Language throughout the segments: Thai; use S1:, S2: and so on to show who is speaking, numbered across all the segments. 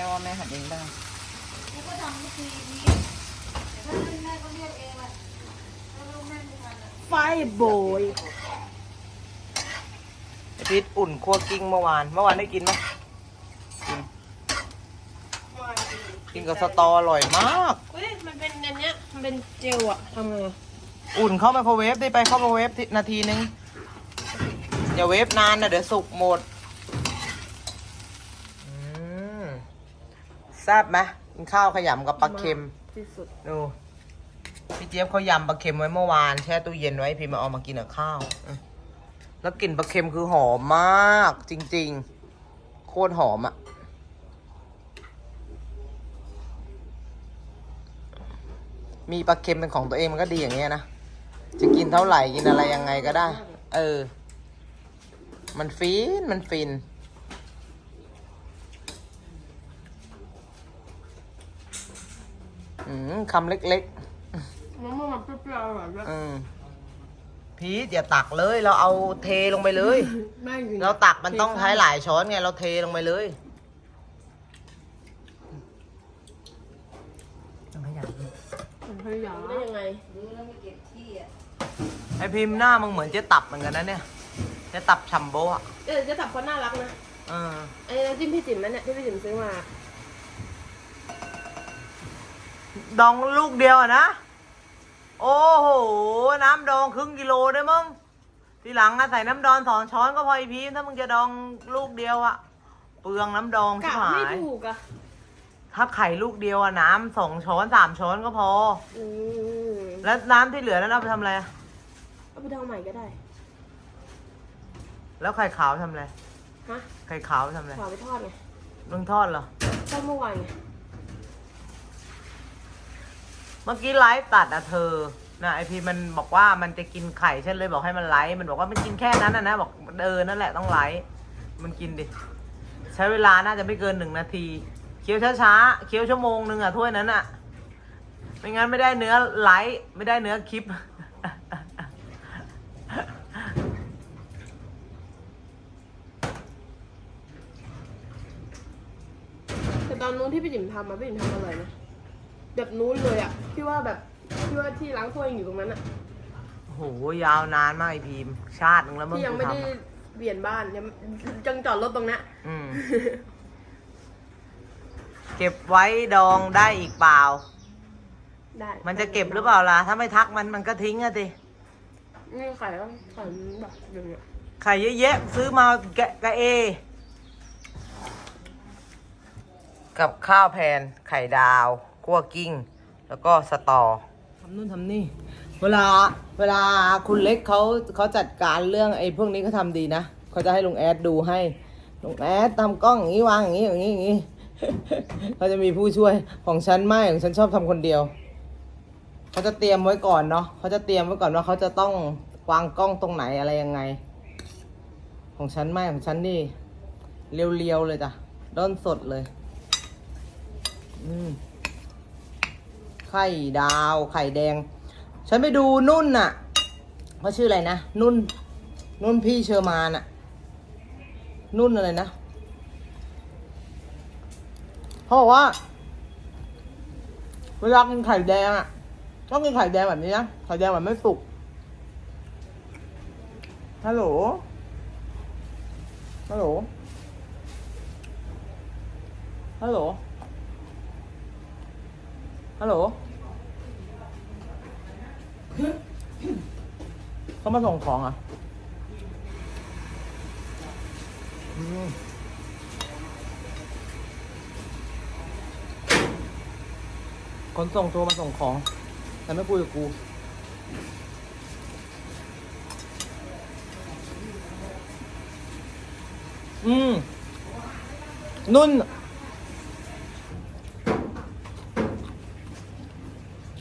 S1: ม่ว่าแม่หัดเองได้
S2: แล้วก็ทำวิธีนี้แต่ถ้าแม่ก็เรียกเองแหละถ้าลูกแม่มีมันอะ
S3: ไฟโบย
S1: ไอพีทอุ่นคั่วกิ้งเมื่อวาน เมื่อวานได้กินไหมกินกินกับสตออร่อยมาก
S3: เฮ้ยมันเป็นอันเนี้ยมันเป็นเจลอะทำไงอะ
S1: อุ่นเข้าไมโครเวฟได้ไปเข้าไมโครเวฟทีนาทีนึงอย่าเวฟนานนะเดี๋ยวสุกหมด อืม แซ่บไหมกินข้าวขยำกับปลาเค็ม
S3: ที่สุด
S1: ดูพี่เจี๊ยบเขายำปลาเค็มไว้เมื่อวานแช่ตู้เย็นไว้พี่มาเอามากินกับข้าวอืมแล้วกลิ่นปลาเค็มคือหอมมาก จริง ๆ โคตรหอมอะมีปลาเค็มเป็นของตัวเองมันก็ดีอย่างเงี้ยนะ จะกินเท่าไหร่กินอะไรยังไงก็ได้ เออ มันฟิน มันฟิน อืมคำเล็ก
S3: มะม่วงมันเปรี้ยวๆอร่อยด้วย
S1: ๆอืมพีทอย่าตักเลย เราเอาเทลงไปเลย
S3: ไม่จริง
S1: เราตักมันต้องใช้หลายช้อนไงเราเทลงไปเลยต้องขยัน
S3: มันพยายามได้ยังไง
S2: ดูแล้วไม่เก็บที่อะ
S1: ไอพิมพ์หน้ามึงเหมือนเจ๊ตับเหมือนกันนะเนี่ยเจ๊ตับชัมโบอะ
S3: เออจะตับเขาน่ารักนะ
S1: เออ
S3: ไอ้น้ำจิ้มพี่จิ๋มนั่นเนี่ยที่พี่จิ๋มซื้อมา
S1: ดองลูกเดียวอะนะ โอ้โห น้ำดองครึ่งกิโลได้มั้งทีหลังอะใส่น้ำดองสองช้อนก็พออีพีถ้ามึงจะดองลูกเดียวอะเปลืองน้ำดองชิ
S3: กะ
S1: บหา
S3: ไม่
S1: ย
S3: ถูกอะ
S1: ถ้าไข่ลูกเดียวอะน้ำสองช้อนสามช้อนก็พอ
S3: อืม
S1: แล้วน้ำที่เหลือนั้นเอาไปทำอะไรอะ
S3: เอาไปทำใหม่ก็ได้
S1: แล้วไข่ขาวทำอะไร
S3: ฮะ
S1: ไข่ขาวทำอะไร
S3: ขวาไปทอดไง
S1: มึงทอดเหรอ
S3: ทอดเมื่อวานไง
S1: เมื่อกี้ไลฟ์ตัดอะเธอนะไอพีมันบอกว่ามันจะกินไข่ฉันเลยบอกให้มันไลฟ์มันบอกว่ามันกินแค่นั้นนะนะบอกเออนั่นแหละต้องไลฟ์มันกินดิ ใช้เวลาน่าจะไม่เกินหนึ่งนาทีเคี้ยวช้าๆเคี้ยวชั่วโมงหนึ่งอะถ้วยนั้นอะไม่งั้นไม่ได้เนื้อไลฟ์ไม่ได้เนื้อคลิป
S3: แต่ตอนนู้นที่พี่จิ๋มทำมาพี่จิ๋มทำอร่อยนะ แบบนู้นเลยอะพี่ว่าแบบพี่ว่าที่ล้างถ้วยยังอยู่ตรงนั้นอะ
S1: โอ้โหยาวนานมากไอพีมชาติหนึ่งแล้วมึง
S3: ที่ยังไม่ได้
S1: กูทำอะ
S3: เปลี่ยนบ้านยังจังจอดรถตรงนั้น
S1: อืมเก็บไว้ดองได้อีกเปล่า
S3: ได้
S1: มันจะเก็บหรือเปล่าล่ะ ถ้าไม่ทักมันมันก็ทิ้งอะสิ
S3: นี่ไข่ก็ไข่มันแบบอย่างเงี้ย
S1: ไข่เยอะแยะซื้อมาแกะกะเอ กับข้าวแผ่นไข่ดาว คั่วกิ้ง แล้วก็สตอทำนู่นทำนี่ เวลาเวลาคุณเล็กเขาเขาจัดการเรื่องไอ้พวกนี้เขาทำดีนะเขาจะให้ลุงแอดดูให้ลุงแอดทำกล้องอย่างนี้วางอย่างนี้อย่างนี้อย่างนี้เขาจะมีผู้ช่วยของฉันไม่ของฉันชอบทำคนเดียวเขาจะเตรียมไว้ก่อนเนาะเขาจะเตรียมไว้ก่อนว่าเขาจะต้องวางกล้องตรงไหนอะไรยังไง ของฉันไม่ของฉันนี่เรียวๆเลยจ้ะด้นสดเลย อืม ไข่ดาว ไข่แดง ฉันไปดูนุ่นน่ะเขาชื่ออะไรนะ นุ่น นุ่นพี่เชอร์มานน่ะนุ่นอะไรนะเขาบอกว่า เวลากินไข่แดงอะต้องกินไข่แดงแบบนี้นะ ไข่แดงแบบไม่สุก ฮัลโหล ฮัลโหล ฮัลโหล ฮัลโหล เขามาส่งของอะคนส่งตัวมาส่งของ แต่ไม่คุยกับกูอืมนุ่น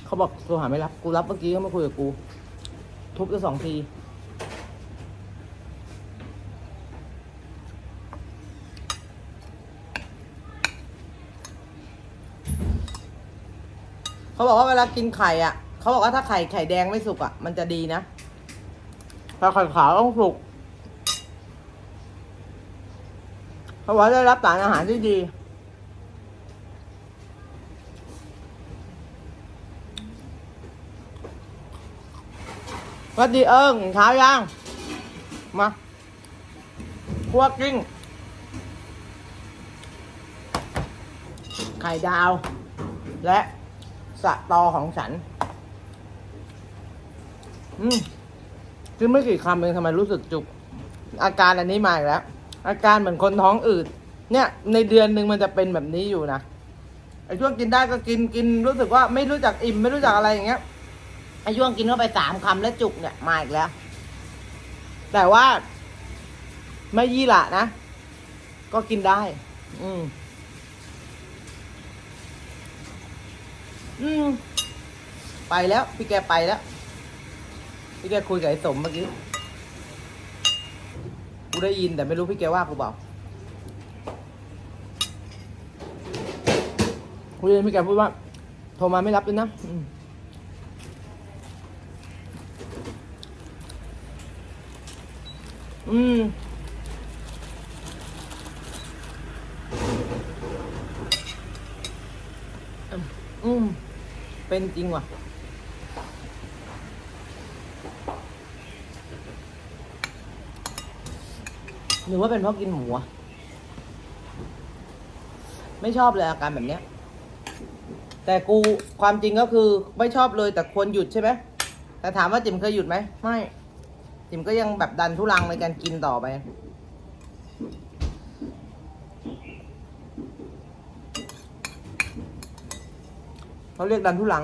S1: เขา บอกโทรหาไม่รับ กูรับเมื่อกี้เขามาคุยกับกู ทุบไปสองทีเขาบอกว่าเวลากินไข่อะเขาบอกว่าถ้าไข่ไข่แดงไม่สุกอะ มันจะดีนะถ้าไข่ขาวต้องสุกเขาบอกว่าได้รับสารอาหารที่ดี วัดดีเอิงเช้ายังมาคั่วกลิ้งไข่ดาว และสะตอของฉัน อืมกินไม่กี่คำเองทำไมรู้สึกจุก อาการอันนี้มาอีกแล้ว อาการเหมือนคนท้องอืด เนี่ย ในเดือนหนึ่งมันจะเป็นแบบนี้อยู่นะไอ้ช่วงกินได้ก็กินกินรู้สึกว่าไม่รู้จักอิ่มไม่รู้จักอะไรอย่างเงี้ย อ้ช่วงกินเข้าไปสามคำแล้วจุกเนี่ยมาอีกแล้ว แต่ว่า ไม่ยี่หละนะ ก็กินได้ อืม อืม ไปแล้ว พี่แกไปแล้ว พี่แกคุยกับไอ้สมเมื่อกี้ กูได้ยินแต่ไม่รู้พี่แกว่ากูเปล่ากูได้ยินพี่แกพูดว่า โทรมาไม่รับด้วยนะ อืมอืม เป็นจริงว่ะ หรือว่าเป็นเพราะกินหมูอะไม่ชอบเลยอาการแบบเนี้ย แต่กูความจริงก็คือไม่ชอบเลยแต่ควรหยุดใช่ไหมแต่ถามว่าจิ๋มเคยหยุดไหมไม่ จิมก็ยังแบบดันทุรังในการกินต่อไป เขาเรียกดันทุรัง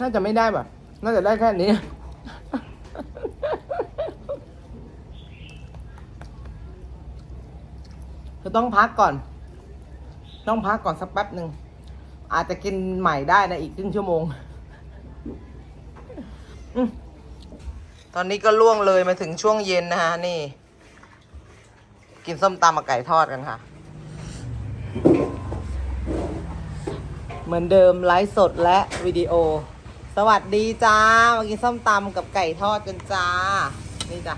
S1: น่าจะไม่ได้แบบน่าจะได้แค่นี้ คือต้องพักก่อน ต้องพักก่อนสักแป๊บหนึ่ง อาจจะกินใหม่ได้นะอีกครึ่งชั่วโมงตอนนี้ก็ล่วงเลยมาถึงช่วงเย็นนะฮะ นี่ กินส้มตำกับไก่ทอดกันค่ะ เหมือนเดิมไลฟ์สดและวิดีโอ สวัสดีจ้ามากินส้มตำกับไก่ทอดกันจ้า นี่จ้ะ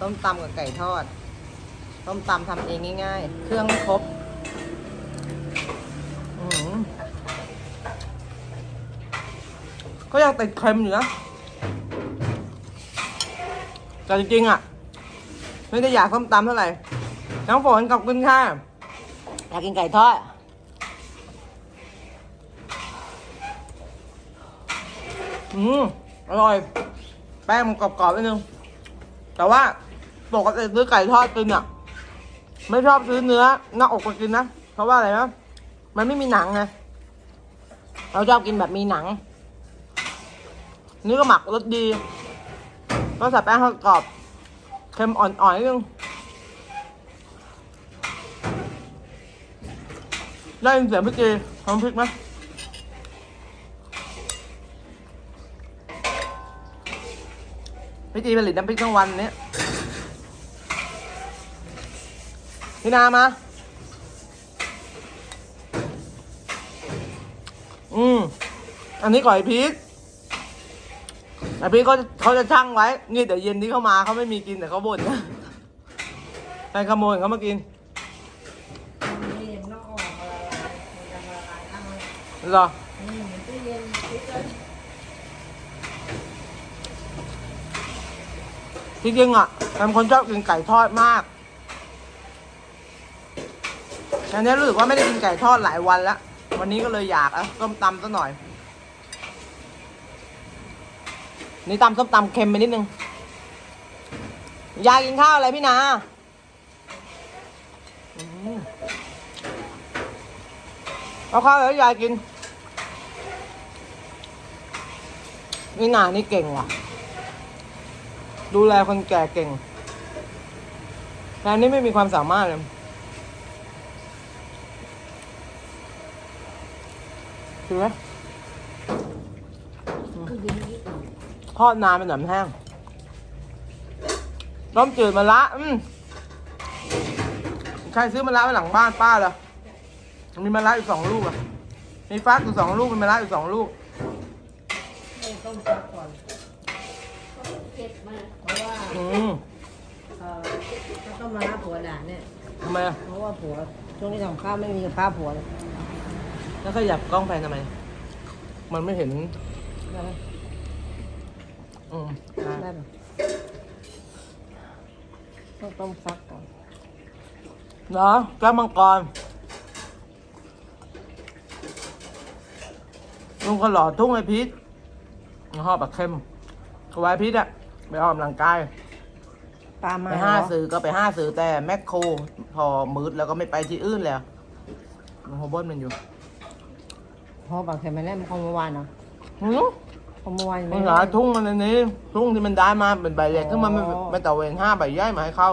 S1: ส้มตำกับไก่ทอด ส้มตำทำเองง่าย ๆ เครื่องครบอืมก็ยังติดเค็มอยู่นะแต่จริงๆอะ ไม่ได้อยากส้มตำเท่าไหร่ น้องฝนขอบคุณค่ะ อยากกินไก่ทอด อืม อร่อย แป้งมันกรอบๆนิดนึง แต่ว่าปกติซื้อไก่ทอดกินอะ ไม่ชอบซื้อเนื้อหน้าอกมากินนะ เพราะว่าอะไรนะมันไม่มีหนังไงเราชอบกินแบบมีหนังนี่ก็หมักรสดีก็ใส่แป้งทอดกรอบเค็มอ่อนๆนิดนึงได้ยินเสียงพี่เจทำพริกไหมพี่จีผลิตน้ำพริกทั้งวันเนี้ย พี่นามา อืม อันนี้ก่อยพริกไอพริกเขาเขาจะช่างไว้ นี่เดี๋ยวเย็นที่เขามาเขาไม่มีกินแต่เขาบ่นนะใครขโมยเขามากิน
S2: นี่มันต้องออกมาละลายมันจะมาละลายทั้งห
S1: รอ
S2: อืมตู้เย็นฟิตเลย
S1: จริงๆอะเป็นคนชอบกินไก่ทอดมาก อันนี้รู้สึกว่าไม่ได้กินไก่ทอดหลายวันแล้ววันนี้ก็เลยอยากอะส้มตำซะหน่อย นี่ตำส้มตำเค็มไปนิดนึง อยายกินข้าวอะไรพี่นาเอาข้าวแล้วยายกินนี่นานี่เก่งว่ะ ดูแลคนแก่เก่งงานนี้ไม่มีความสามารถเลย ถือไหมทอดนานเป็นหนำแห้งต้มจืดมะละ อืมใครซื้อมะละไว้หลังบ้านป้าเหรอมีมะละอยู่สองลูกอะ มีฟักอยู่สองลูก มีมะละอยู่สองลูก
S2: ไอ้ฟต้มซักก่อน
S3: เก็บมา
S2: เพราะว่า
S1: อืม
S2: เอ่อก็ต้องมารับผัวด่านเนี่ย
S1: ทำไมอะ
S2: เพราะว่าผัวช่วงนี้ทำข้าวไม่มีกับข้าวผัวเลย
S1: แล้วขยับกล้องไปทำไม มันไม่เห็น
S2: ได้ไหม
S1: อืม
S2: ได้ไหมต้องต้มซักก่อน
S1: เหรอแก้วมังกรลุงก็หล่อทุ่งไอพีชห่อแบบเข้มเอาไว้พีชอะไปออกกำลังกาย
S2: ปลามา
S1: ไปห้าสื่อก็ไปห้าสื่อแต่แมคโครพอมืดแล้วก็ไม่ไปที่อื่นแล้วมันโฮบอนมันอยู่
S2: พอปากเข็มมาแล้วมันคงเมื่อวานเนาะ
S1: หือ
S2: คงเมื่อวานยัง
S1: มั
S2: ไม่
S1: น
S2: ได้
S1: หาทุ่งมันในนี้ ทุ่งที่มันได้มาเป็นใบเล็กขึ้นมาไม่
S2: อ๋อ
S1: ไม่ตะเวนห้าใบย่อยมาให้เข้า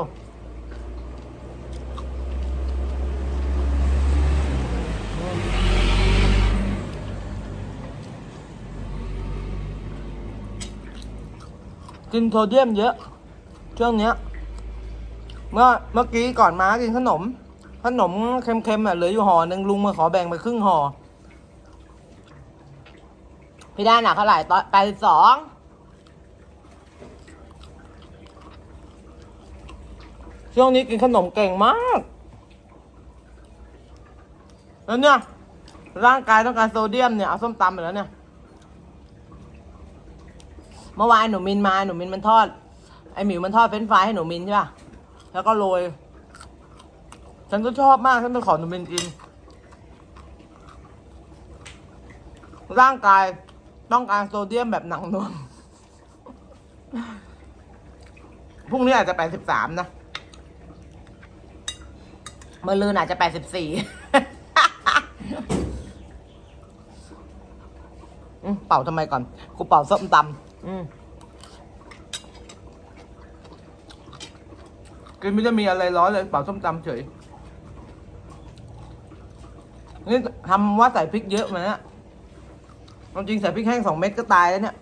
S1: กินโซเดียมเยอะช่วงเนี้ย เมื่อเมื่อกี้ก่อนมากินขนม ขนมเค็มๆอะเหลืออยู่ห่อหนึ่งลุงมาขอแบ่งไปครึ่งห่อ พี่ได้หนักเท่าไหร่ตอนแปดสิบสองช่วงนี้กินขนมเก่งมาก แล้วเนี่ย ร่างกายต้องการโซเดียมเนี่ย เอาส้มตำไปแล้วเนี่ย เมื่อวานหนูมินมาหนูมินมันทอด ไอหมิวมันทอดเฟรนฟรายให้หนูมินใช่ป่ะ แล้วก็โรย ฉันก็ชอบมาก ฉันไปขอหนูมินกิน ร่างกาย ต้องการโซเดียมแบบหนังนวลพรุ่งนี้อาจจะแปดสิบสามนะเมื่อลืนอาจจะแปดสิบสี่เป่าทำไมก่อน กูเป่าส้มตำอืมกินไม่ได้มีอะไรร้อนเลย เป่าส้มตำเฉย นี่ทำว่าใส่พริกเยอะไหมเนี่ย เอาจริงใส่พริกแห้งสองเม็ดก็ตายแล้วเนี่ย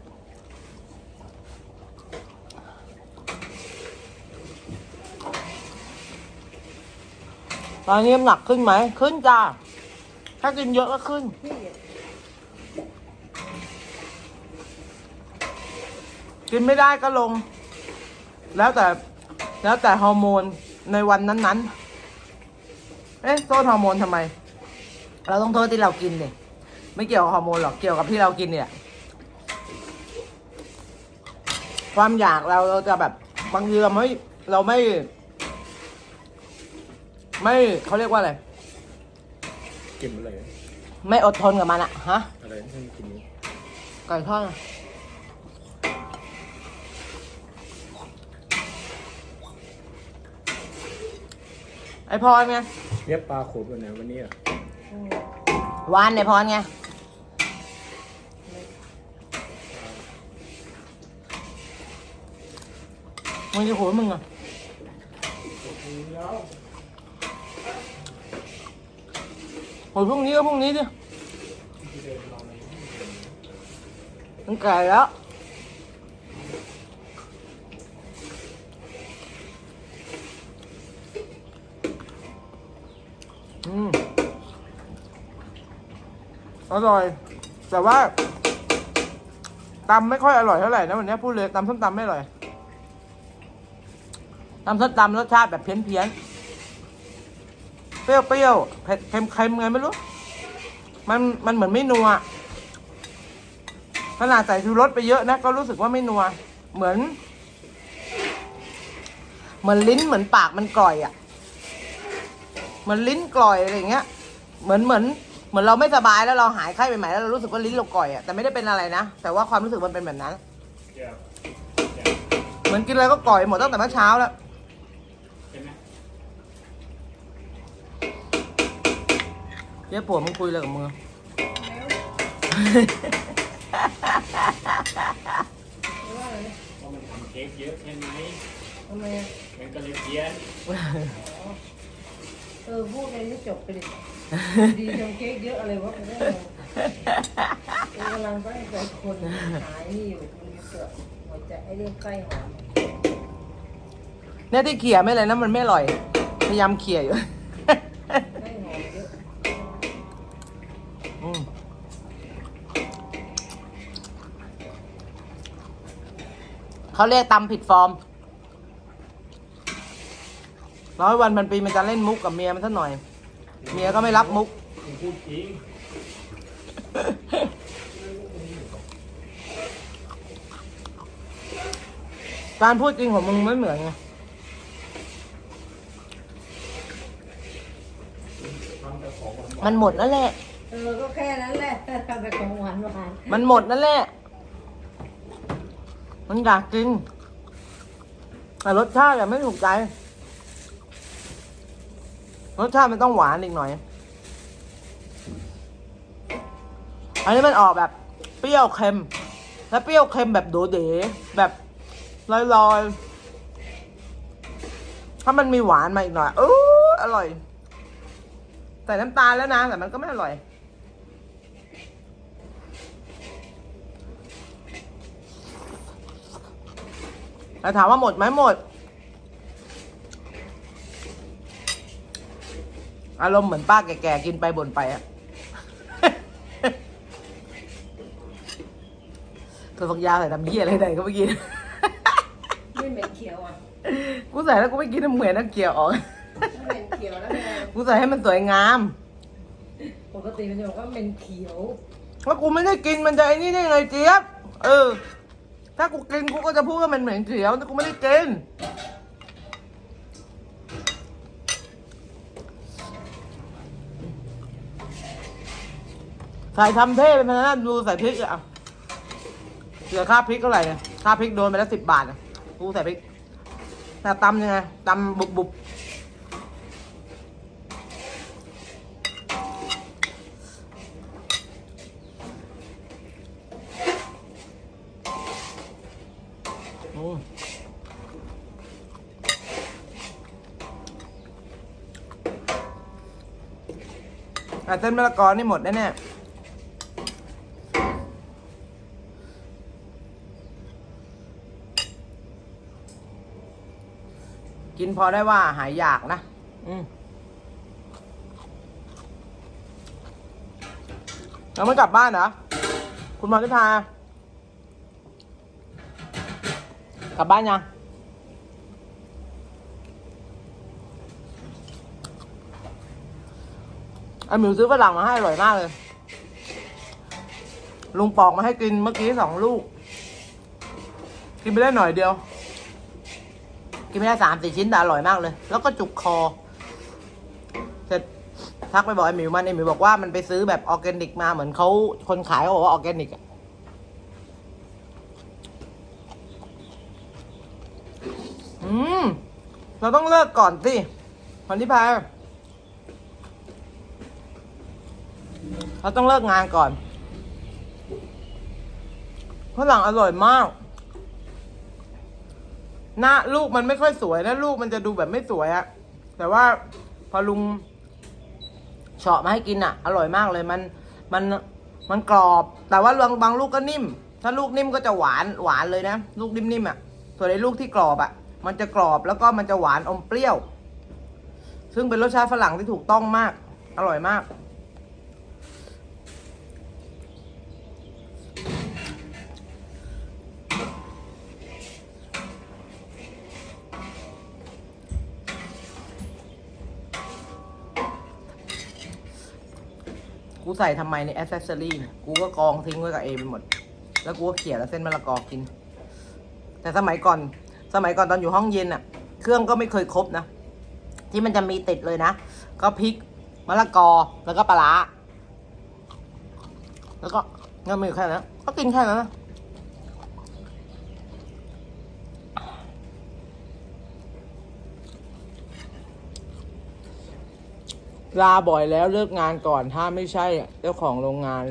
S1: ตอนนี้น้ำหนักขึ้นไหม ขึ้นจ้า ถ้ากินเยอะก็ขึ้น กินไม่ได้ก็ลง แล้วแต่แล้วแต่ฮอร์โมนในวันนั้นๆ เอ๊ะ โทษฮอร์โมนทำไม เราต้องโทษที่เรากินเนี่ย ไม่เกี่ยวกับฮอร์โมนหรอกเกี่ยวกับที่เรากินเนี่ย ความอยากเราเราจะแบบบางทีเราไม่เราไม่ ไม่เขาเรียกว่าอะไร
S4: กินอะไร
S1: ไม่อดทนกับมันอะฮะ
S4: อะไรให้มันกินนี้
S1: ไก่ทอดอะไอพรไง
S4: เรียกปลาโขบวันไหนวันนี้อะ
S1: วานไอพรไง มึงจะโหยมึงอะโหยพรุ่งนี้ก็พรุ่งนี้ดิมันแก่แล้วอืมอร่อย แต่ว่าตำไม่ค่อยอร่อยเท่าไหร่นะวันนี้พูดเลยตำส้มตำไม่อร่อย ตำส้มตำรสชาติแบบเพี้ยนเพี้ยนๆเปรี้ยวเปรี้ยวๆเผ็ดเค็มเค็มไงไม่รู้ มันมันเหมือนไม่นัวขนาดใส่ชูรสไปเยอะนะ ก็รู้สึกว่าไม่นัว เหมือน เหมือนลิ้นเหมือนปากมันกร่อยอะ่ะ เหมือนลิ้นกร่อยอะไรอย่างเงี้ย เหมือนเหมือนเหมือนเราไม่สบายแล้วเราหายไข้ไปใหม่แล้วเรารู้สึกว่าลิ้นเราก่อยอะแต่ไม่ได้เป็นอะไรนะแต่ว่าความรู้สึกมันเป็นแบบนั้น เหมือนกินอะไรก็ก่อยหมดตั้งแต่เมื่อเช้าแล้ว เดี๋ยวผัวมึงคุยอะไรกับมึง
S4: ว่ามันทำเค้กเยอะใช่ไหม
S2: ทำไมอะ
S4: มันก็เลยเพี้ยน
S2: เออพูดเลยไม่จบไปดิดีทำเค้กเยอะอะไรวะกูก็งงกูกำลังไปใจคนหายนี่อยู่กูเกิดหัวใจไอ้เรื่องใกล้หอม
S1: เนี่ยที่เขี่ยไม่เลยนะมันไม่อร่อย พยายามเขี่ยอยู่
S2: ใกล้หอมเยอะ
S1: อืม เขาเรียกตำผิดฟอร์ม ร้อยวันพันปีมันจะเล่นมุกกับเมียมันสักหน่อย เมียก็ไม่รับมุก
S4: ผมพูดจริง
S1: การพูดจริงของมึงไม่เหมือนไง
S4: ทำแต่ของหวาน
S1: มันหมดนั่นแหละ
S2: เออ ก็แค่นั้นแหละทำเป็นของหวานหวาน
S1: มันหมดนั่นแหละ มันอยากกิน แต่รสชาติอะไม่ถูกใจ รสชาติมันต้องหวานอีกหน่อย อันนี้มันออกแบบเปรี้ยวเค็ม แล้วเปรี้ยวเค็มแบบโดเดแบบลอยๆ ถ้ามันมีหวานมาอีกหน่อยอออร่อย ใส่น้ำตาลแล้วนะ แต่มันก็ไม่อร่อย แล้วถามว่าหมดไหมหมด อารมณ์เหมือนป้าแก่ๆกินไปบ่นไปอะตัวฝักยาวใส่ทำเยี่ยอะไรใดก็ไม่กิน
S2: ไม่เหม็นเขียวอะ
S1: กูใส่แล้วกูไม่กินน้ำเหมือนน้ำเกลียวออก
S2: ไม่เหม็นเขียวแล้วไง
S1: กูใส่ให้มันสวยงาม
S2: ปกติมันจะบอกว่าเหม็นเขียว
S1: แล้วกูไม่ได้กินมันจะไอ้นี่ได้ไงเจี๊ยบ เออ ถ้ากูกินกูก็จะพูดว่ามันเหมือนเขียวแต่กูไม่ได้กินใส่ทำเท่เป็นพนันดูใส่พริกอะเสียค่าพริกเท่าไหร่เนี่ยค่าพริกโดนไปแล้วสิบบาทอะกูใส่พริกแต่ตำยังไงตำบุบบุบ อะเส้นมะละกอนี่หมดแน่ๆกินพอได้ว่าหายอยากนะ อืมแล้วไม่กลับบ้านเหรอ คุณหมอทิพากลับบ้านยัง ไอหมิวซื้อฝรั่งมาให้อร่อยมากเลย ลุงปอกมาให้กินเมื่อกี้สองลูก กินไปได้หน่อยเดียว กินไม่ได้สามสี่ชิ้นแต่อร่อยมากเลย แล้วก็จุกคอ เสร็จทักไปบอกไอหมิวมันไอหมิวบอกว่ามันไปซื้อแบบออร์แกนิกมาเหมือนเขาคนขายเขาบอกว่าออร์แกนิกอะอืม เราต้องเลิกก่อนสิพันธิพา เราต้องเลิกงานก่อนฝรั่งอร่อยมาก หน้าลูกมันไม่ค่อยสวยนะลูกมันจะดูแบบไม่สวยอะแต่ว่าพอลุงเฉาะมาให้กินอะอร่อยมากเลยมันมันมันกรอบ แต่ว่าบางบางลูกก็นิ่ม ถ้าลูกนิ่มก็จะหวานหวานเลยนะ ลูกนิ่มๆอะส่วนไอ้ลูกที่กรอบอะมันจะกรอบแล้วก็มันจะหวานอมเปรี้ยว ซึ่งเป็นรสชาติฝรั่งที่ถูกต้องมาก อร่อยมาก ใส่ทำไมในแอสเซสซอรี่เนี่ยกูก็กองทิ้งไว้กับเอไปหมด แล้วกูก็เขี่ยแล้วเส้นมะละกอกิน แต่สมัยก่อน สมัยก่อนตอนอยู่ห้องเย็นอะเครื่องก็ไม่เคยครบนะ ที่มันจะมีติดเลยนะ ก็พริกมะละกอแล้วก็ปลาร้าแล้วก็เงินมีแค่นั้นก็กินแค่นั้นนะ ลาบ่อยแล้วเลิกงานก่อนถ้าไม่ใช่เจ้าของโรงงาน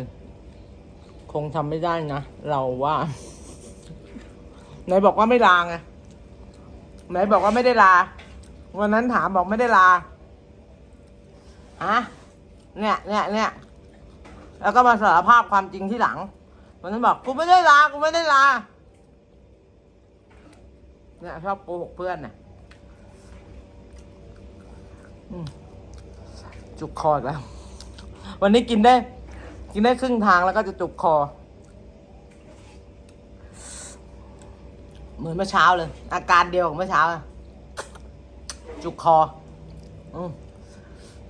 S1: คงทำไม่ได้นะ เราว่าไหนบอกว่าไม่ลาไงไหนบอกว่าไม่ได้ลา วันนั้นถามบอกไม่ได้ลาอะเนี่ยเนี่ยเนี่ยแล้วก็มาสารภาพความจริงที่หลัง วันนั้นบอกกูไม่ได้ลากูไม่ได้ลาเนี่ยชอบโกหกเพื่อนน่ะ อืม จุกคออีกแล้ว วันนี้กินได้ กินได้ครึ่งทางแล้วก็จะจุกคอมือมือนเมื่อเช้าเลย อาการเดียวกับเมื่อเช้าอะจุกคอ อืม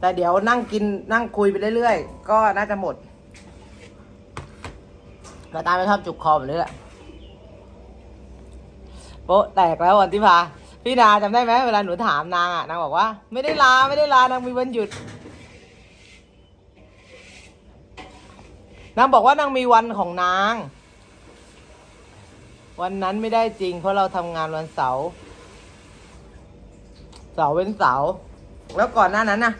S1: แต่เดี๋ยวนั่งกินนั่งคุยไปเรื่อยๆ ก็น่าจะหมดแต่ตาไม่ชอบจุกคอแบบนี้แหละโป๊ะแตกแล้ววันที่พาพี่นาจำได้ไหมเวลาหนูถามนางอะนางบอกว่า ไม่ได้ลาไม่ได้ลานางมีวันหยุด นางบอกว่านางมีวันของนาง วันนั้นไม่ได้จริง เพราะเราทำงานวันเสาร์เสาร์เป็นเสาร์แล้วก่อนหน้านั้นนะ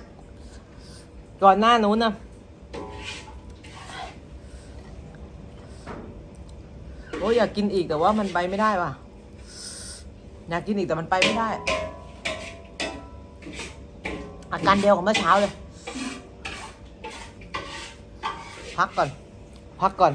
S1: ก่อนหน้านู้นนะโอ้ยอยากกินอีกแต่ว่ามันไปไม่ได้ว่ะอยากกินอีกแต่มันไปไม่ได้ อาการเดียวของเมื่อเช้าเลย พักก่อน พักก่อน